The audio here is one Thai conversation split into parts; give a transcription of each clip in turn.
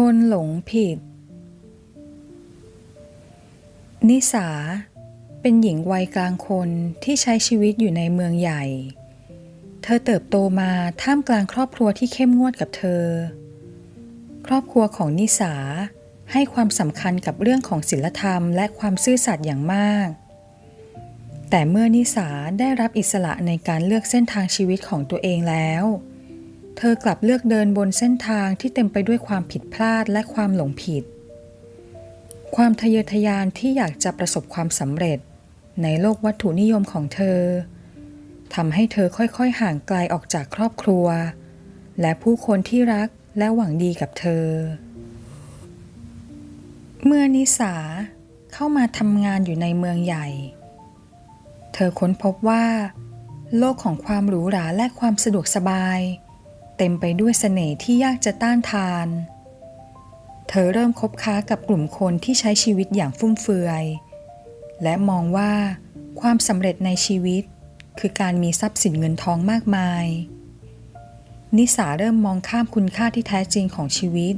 คนหลงผิด นิสา เป็นหญิงวัยกลางคนที่ใช้ชีวิตอยู่ในเมืองใหญ่ เธอเติบโตมาท่ามกลางครอบครัวที่เข้มงวดกับเธอ ครอบครัวของนิสาให้ความสำคัญกับเรื่องของศีลธรรมและความซื่อสัตย์อย่างมาก แต่เมื่อนิสาได้รับอิสระในการเลือกเส้นทางชีวิตของตัวเองแล้วเเธอกลับเลือกเดินบนเส้นทางที่เต็มไปด้วยความผิดพลาดและความหลงผิด ความทะเยอทะยานที่อยากจะประสบความสำเร็จ ในโลกวัตถุนิยมของเธอทำให้เธอค่อยๆ ห่างไกลออกจากครอบครัว และผู้คนที่รักและหวังดีกับเธอ เมื่อนิสาเข้ามาทำงานอยู่ในเมืองใหญ่ เธอค้นพบว่า โลกของความหรูหราและความสะดวกสบาย เต็มไปด้วยเสน่ห์ที่ยากจะต้านทาน เธอเริ่มคบค้ากับกลุ่มคนที่ใช้ชีวิตอย่างฟุ่มเฟือย และมองว่าความสำเร็จในชีวิต คือการมีทรัพย์สินเงินทองมากมาย นิสาเริ่มมองข้ามคุณค่าที่แท้จริงของชีวิต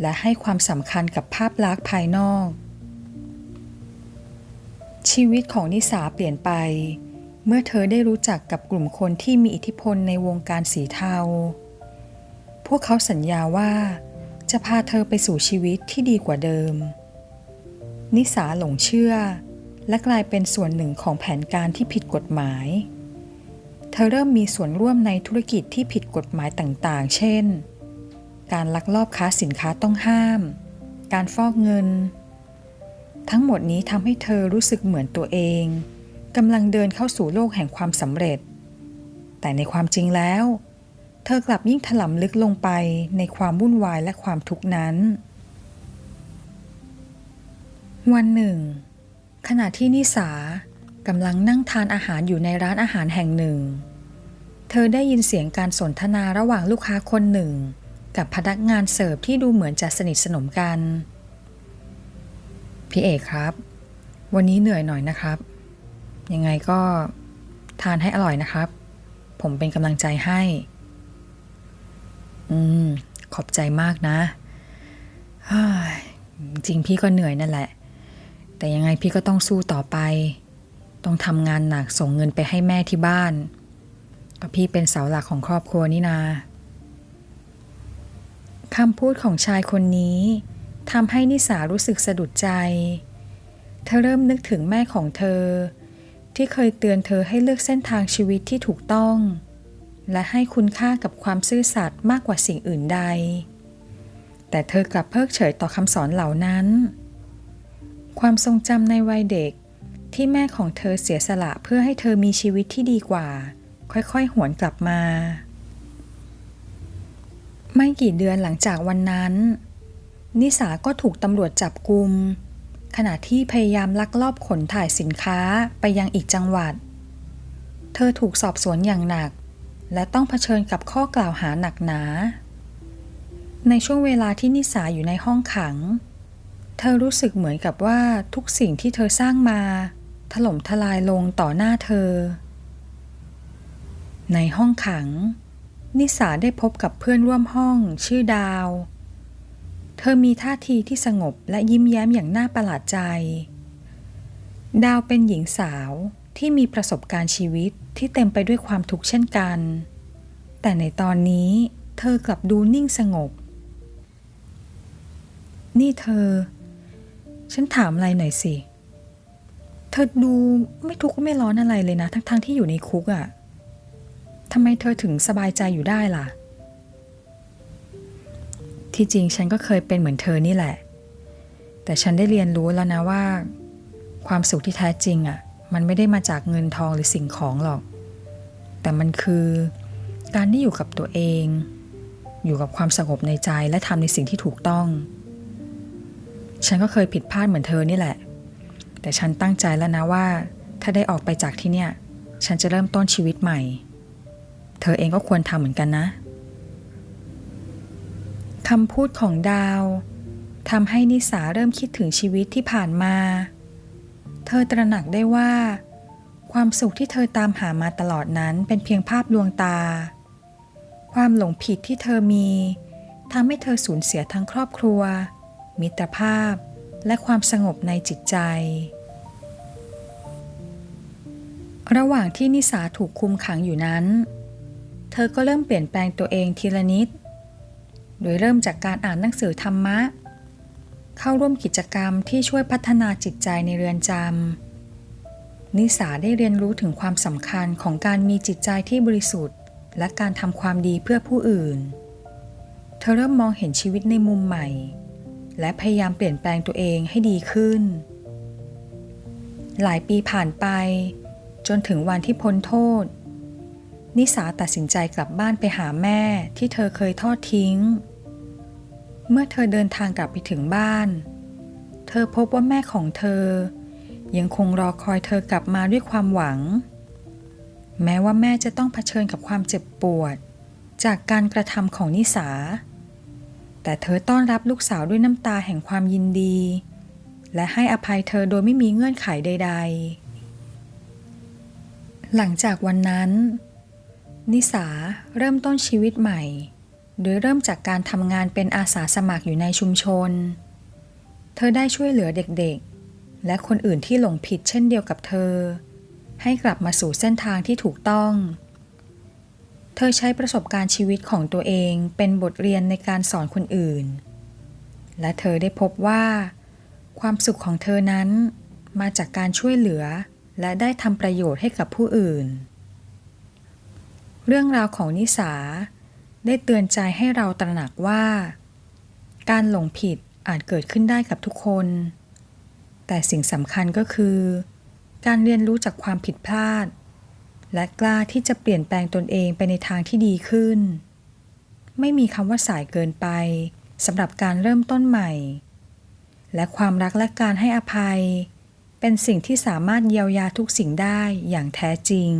และให้ความสำคัญกับภาพลักษณ์ภายนอก ชีวิตของนิสาเปลี่ยนไปเมื่อเธอได้รู้จักกับกลุ่มคนที่มีอิทธิพลในวงการสีเทา พวกเขาสัญญาว่า จะพาเธอไปสู่ชีวิตที่ดีกว่าเดิม นิสาหลงเชื่อ และกลายเป็นส่วนหนึ่งของแผนการที่ผิดกฎหมาย เธอเริ่มมีส่วนร่วมในธุรกิจที่ผิดกฎหมายต่างๆ เช่น การลักลอบค้าสินค้าต้องห้าม การฟอกเงิน ทั้งหมดนี้ทำให้เธอรู้สึกเหมือนตัวเอง กำลังเดินเข้าสู่โลกแห่งความสำเร็จ แต่ในความจริงแล้ว เธอกลับยิ่งถลำลึกลงไปในความวุ่นวายและความทุกข์นั้น วันหนึ่ง ขณะที่นิสากำลังนั่งทานอาหารอยู่ในร้านอาหารแห่งหนึ่ง เธอได้ยินเสียงการสนทนาระหว่างลูกค้าคนหนึ่ง กับพนักงานเสิร์ฟที่ดูเหมือนจะสนิทสนมกัน พี่เอกครับ วันนี้เหนื่อยหน่อยนะครับ ยังไงก็ทานให้อร่อยนะครับ ผมเป็นกำลังใจให้ อืม ขอบใจมากนะจริงพี่ก็เหนื่อยนั่นแหละ แต่ยังไงพี่ก็ต้องสู้ต่อไป ต้องทำงานหนักส่งเงินไปให้แม่ที่บ้านก็พี่เป็นเสาหลักของครอบครัวนี่นาคำพูดของชายคนนี้ทำให้นิสารู้สึกสะดุดใจ เธอเริ่มนึกถึงแม่ของเธอ ที่เคยเตือนเธอให้เลือกเส้นทางชีวิตที่ถูกต้อง และให้คุณค่ากับความซื่อสัตย์มากกว่าสิ่งอื่นใด แต่เธอกลับเพิกเฉยต่อคำสอนเหล่านั้น ความทรงจำในวัยเด็กที่แม่ของเธอเสียสละเพื่อให้เธอมีชีวิตที่ดีกว่า ค่อยๆ หวนกลับมา ไม่กี่เดือนหลังจากวันนั้น นิสาก็ถูกตำรวจจับกุม ขณะที่พยายามลักลอบขนถ่ายสินค้าไปยังอีกจังหวัด เธอถูกสอบสวนอย่างหนัก และต้องเผชิญกับข้อกล่าวหาหนักหนา ในช่วงเวลาที่นิสาอยู่ในห้องขัง เธอรู้สึกเหมือนกับว่าทุกสิ่งที่เธอสร้างมา ถล่มทลายลงต่อหน้าเธอ ในห้องขัง นิสาได้พบกับเพื่อนร่วมห้องชื่อดาว เธอมีท่าทีที่สงบและยิ้มแย้มอย่างน่าประหลาดใจ ดาวเป็นหญิงสาวที่มีประสบการณ์ชีวิตที่เต็มไปด้วยความทุกข์เช่นกัน แต่ในตอนนี้เธอกลับดูนิ่งสงบ นี่เธอ ฉันถามอะไรหน่อยสิ เธอดูไม่ทุกข์ไม่ร้อนอะไรเลยนะ ทั้งๆทที่อยู่ในคุกอะ่ะทำไมเธอถึงสบายใจอยู่ได้ล่ะ ที่จริงฉันก็เคยเป็นเหมือนเธอนี่แหละ แต่ฉันได้เรียนรู้แล้วนะว่า ความสุขที่แท้จริงอะ่ะ มันไม่ได้มาจากเงินทองหรือสิ่งของหรอก แต่มันคือการที่อยู่กับตัวเอง อยู่กับความสงบในใจและทำในสิ่งที่ถูกต้อง ฉันก็เคยผิดพลาดเหมือนเธอนี่แหละ แต่ฉันตั้งใจแล้วนะว่า ถ้าได้ออกไปจากที่เนี่ย ฉันจะเริ่มต้นชีวิตใหม่ เธอเองก็ควรทำเหมือนกันนะ คำพูดของดาวทำให้นิสาเริ่มคิดถึงชีวิตที่ผ่านมา เธอตระหนักได้ว่า ความสุขที่เธอตามหามาตลอดนั้นเป็นเพียงภาพลวงตา ความหลงผิดที่เธอมีทำให้เธอสูญเสียทั้งครอบครัว มิตรภาพและความสงบในจิตใจ ระหว่างที่นิสาถูกคุมขังอยู่นั้น เธอก็เริ่มเปลี่ยนแปลงตัวเองทีละนิด โดยเริ่มจากการอ่านหนังสือธรรมะ เข้าร่วมกิจกรรมที่ช่วยพัฒนาจิตใจในเรือนจำนิสาได้เรียนรู้ถึงความสำคัญของการมีจิตใจที่บริสุทธิ์ และการทำความดีเพื่อผู้อื่น เธอเริ่มมองเห็นชีวิตในมุมใหม่ และพยายามเปลี่ยนแปลงตัวเองให้ดีขึ้น หลายปีผ่านไป จนถึงวันที่พ้นโทษนิสาตัดสินใจกลับบ้านไปหาแม่ที่เธอเคยทอดทิ้ง เมื่อเธอเดินทางกลับไปถึงบ้าน เธอพบว่าแม่ของเธอ ยังคงรอคอยเธอกลับมาด้วยความหวัง แม้ว่าแม่จะต้องเผชิญกับความเจ็บปวด จากการกระทำของนิสา แต่เธอต้อนรับลูกสาวด้วยน้ำตาแห่งความยินดี และให้อภัยเธอโดยไม่มีเงื่อนไขใด ๆ หลังจากวันนั้น นิสาเริ่มต้นชีวิตใหม่ โดยเริ่มจากการทำงานเป็นอาสาสมัครอยู่ในชุมชน เธอได้ช่วยเหลือเด็กๆ และคนอื่นที่หลงผิดเช่นเดียวกับเธอ ให้กลับมาสู่เส้นทางที่ถูกต้อง เธอใช้ประสบการณ์ชีวิตของตัวเองเป็นบทเรียนในการสอนคนอื่น และเธอได้พบว่า ความสุขของเธอนั้น มาจากการช่วยเหลือและได้ทำประโยชน์ให้กับผู้อื่น เรื่องราวของนิสา ได้เตือนใจให้เราตระหนักว่า การหลงผิดอาจเกิดขึ้นได้กับทุกคน แต่สิ่งสำคัญก็คือ การเรียนรู้จากความผิดพลาด และกล้าที่จะเปลี่ยนแปลงตนเองไปในทางที่ดีขึ้น ไม่มีคำว่าสายเกินไปสำหรับการเริ่มต้นใหม่ และความรักและการให้อภัย เป็นสิ่งที่สามารถเยียวยาทุกสิ่งได้อย่างแท้จริง